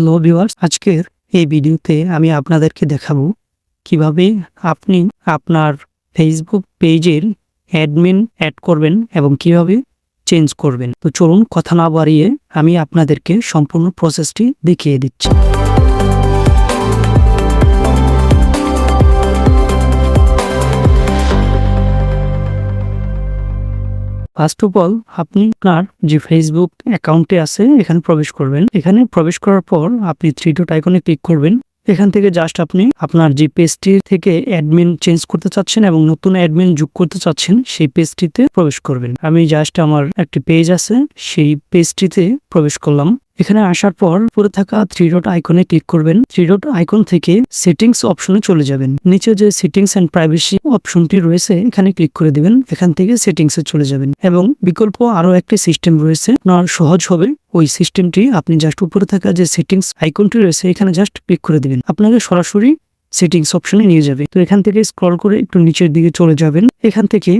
Hello viewers আজকের এই ভিডিওতে আমি আপনাদেরকে দেখাবো কীভাবে আপনি আপনার ফেসবুক পেজের অ্যাডমিন অ্যাড করবেন এবং কীভাবে চেঞ্জ করবেন। তো চলুন কথা না বাড়িয়ে আমি আপনাদেরকে সম্পূর্ণ প্রসেসটি দেখিয়ে দিচ্ছি। ফার্স্ট অফ অল আপনি আপনার যে ফেসবুক অ্যাকাউন্টে আছে, এখানে প্রবেশ করবেন। এখানে প্রবেশ করার পর আপনি থ্রি ডট আইকনে ক্লিক করবেন। এখান থেকে জাস্ট আপনি আপনার যে পেজটি থেকে অ্যাডমিন চেঞ্জ করতে চাচ্ছেন এবং নতুন অ্যাডমিন যোগ করতে চাচ্ছেন, সেই পেজটিতে প্রবেশ করবেন। আমি জাস্ট আমার একটি পেজ আছে, সেই পেজটিতে প্রবেশ করলাম। এখানে আসার পর পরে থাকা থ্রি ডট আইকনে ক্লিক করবেন। থ্রি ডট আইকন থেকে সেটিংস অপশনে চলে যাবেন। নিচে যে সেটিংস অ্যান্ড প্রাইভেসি অপশনটি রয়েছে, এখানে ক্লিক করে দিবেন। এখান থেকে সেটিংস এ চলে যাবেন এবং বিকল্প আরও একটি সিস্টেম রয়েছে, আপনার সহজ হবে। ওই সিস্টেমটি আপনি জাস্ট উপরে থাকা যে সেটিংস আইকনটি রয়েছে, এখানে জাস্ট ক্লিক করে দিবেন। আপনাকে সরাসরি সেটিংস অপশনে নিয়ে যাবে। তো এখান থেকে স্ক্রল করে একটু নিচের দিকে চলে যাবেন। এখান থেকে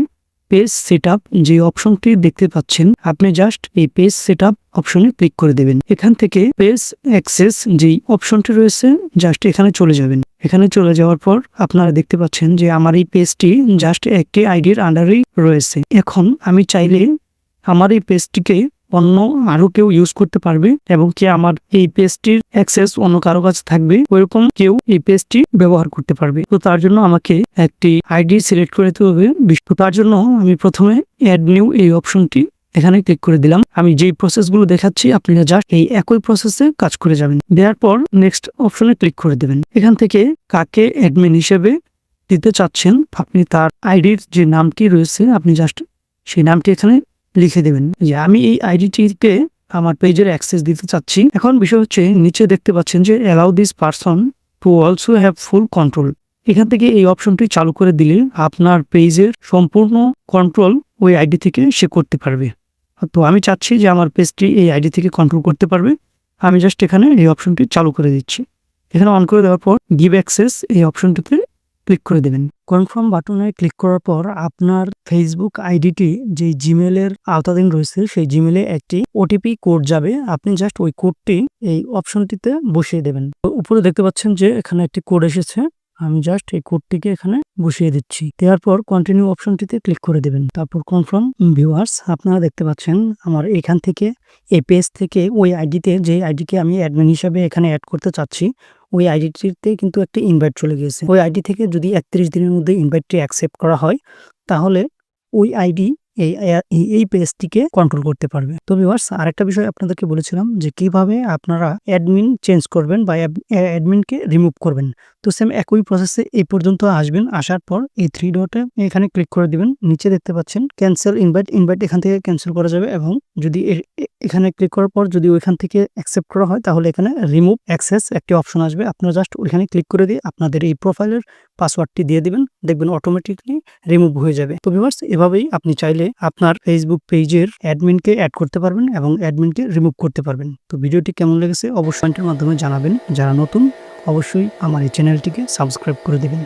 পেজ সেট যে অপশনটি দেখতে পাচ্ছেন, আপনি জাস্ট এই পেজ সেট অপশনে ক্লিক করে দেবেন। এখান থেকে পেজ অ্যাক্সেস যেই অপশনটি রয়েছে জাস্ট এখানে চলে যাবেন। এখানে চলে যাওয়ার পর আপনারা দেখতে পাচ্ছেন যে আমার এই পেজটি জাস্ট একটি আইডির আন্ডারেই রয়েছে। এখন আমি চাইলে আমার এই পেজটিকে অন্য আরও কেউ ইউজ করতে পারবে এবং কি আমার এই পেজটির অ্যাক্সেস অন্য কারও কাছে থাকবে ওইরকম কেউ এই পেজটি ব্যবহার করতে পারবে। তো তার জন্য আমাকে একটি আইডি সিলেক্ট করে দিতে হবে। তো তার জন্য আমি প্রথমে অ্যাড নিউ এই অপশনটি এখানে ক্লিক করে দিলাম। আমি যেই প্রসেসগুলো দেখাচ্ছি, আপনারা জাস্ট এই একই প্রসেসে কাজ করে যাবেন। দেওয়ার পর নেক্সট অপশনে ক্লিক করে দেবেন। এখান থেকে কাকে অ্যাডমিন হিসেবে দিতে চাচ্ছেন, আপনি তার আইডির যে নামটি রয়েছে, আপনি জাস্ট সেই নামটি এখানে লিখে দেবেন। যে আমি এই আইডিটিকে আমার পেজের অ্যাক্সেস দিতে চাচ্ছি। এখন বিষয় হচ্ছে, নিচে দেখতে পাচ্ছেন যে allow this person to also have full control এখান থেকে এই অপশনটি চালু করে দিলে আপনার পেজের সম্পূর্ণ কন্ট্রোল ওই আইডি থেকে সে করতে পারবে। তো আমি চাচ্ছি যে আমার পেজটি এই আইডি থেকে কন্ট্রোল করতে পারবে। আমি জাস্ট এখানে এই অপশনটি চালু করে দিচ্ছি। এখানে অন করে দেওয়ার পর গিভ অ্যাক্সেস এই অপশনটিতে ক্লিক করে দেবেন। কনফার্ম বাটনে ক্লিক করার পর আপনার ফেসবুক আইডিটি যে জিমেলের আওতাধীন রয়েছে, সেই জিমেলে একটি ওটিপি কোড যাবে। আপনি জাস্ট ওই কোডটি, এই অপশনটিতে বসিয়ে দেবেন। উপরে দেখতে পাচ্ছেন যে এখানে একটি কোড এসেছে। আমি জাস্ট এই কোডটিকে এখানে বসিয়ে দিচ্ছি। দেওয়ার পর কন্টিনিউ অপশনটিতে ক্লিক করে দেবেন। তারপর কনফার্ম ভিউয়ার্স আপনারা দেখতে পাচ্ছেন আমার এখান থেকে, এই পেজ থেকে ওই আইডিতে যে আইডিকে আমি অ্যাডমিন হিসাবে এখানে অ্যাড করতে চাচ্ছি, ওই আইডিটিতে কিন্তু একটা ইনভাইট চলে গিয়েছে। ওই আইডি থেকে যদি একত্রিশ দিনের মধ্যে ইনভাইটটি অ্যাকসেপ্ট করা হয়, তাহলে ওই আইডি এই এই পেজটিকে কন্ট্রোল করতে পারবে। তো ভিউয়ার্স আরেকটা বিষয় আপনাদেরকে বলেছিলাম যে কীভাবে আপনারা অ্যাডমিন চেঞ্জ করবেন বা অ্যাডমিনকে রিমুভ করবেন। তো সেম একই প্রসেসে এই পর্যন্ত আসবেন। আসার পর এই থ্রি ডটে এখানে ক্লিক করে দিবেন। নিচে দেখতে পাচ্ছেন ক্যান্সেল ইনভাইট ইনভাইট এখান থেকে ক্যান্সেল করা যাবে এবং যদি এখানে ক্লিক করার পর যদি ওইখান থেকে অ্যাকসেপ্ট করা হয়, তাহলে এখানে রিমুভ অ্যাক্সেস একটি অপশন আসবে। আপনারা জাস্ট ওইখানে ক্লিক করে দিয়ে আপনাদের এই প্রোফাইলের পাসওয়ার্ডটি দিয়ে দিবেন। দেখবেন অটোমেটিকলি রিমুভ হয়ে যাবে। তো ভিউয়ার্স এভাবেই আপনি চাইলে আপনার ফেসবুক পেজের অ্যাডমিনকে অ্যাড করতে পারবেন এবং অ্যাডমিনকে রিমুভ করতে পারবেন। তো ভিডিওটি কেমন লেগেছে অবশ্যই মাধ্যমে জানাবেন। যারা নতুন, অবশ্যই আমার এই চ্যানেলটিকে সাবস্ক্রাইব করে দেবেন।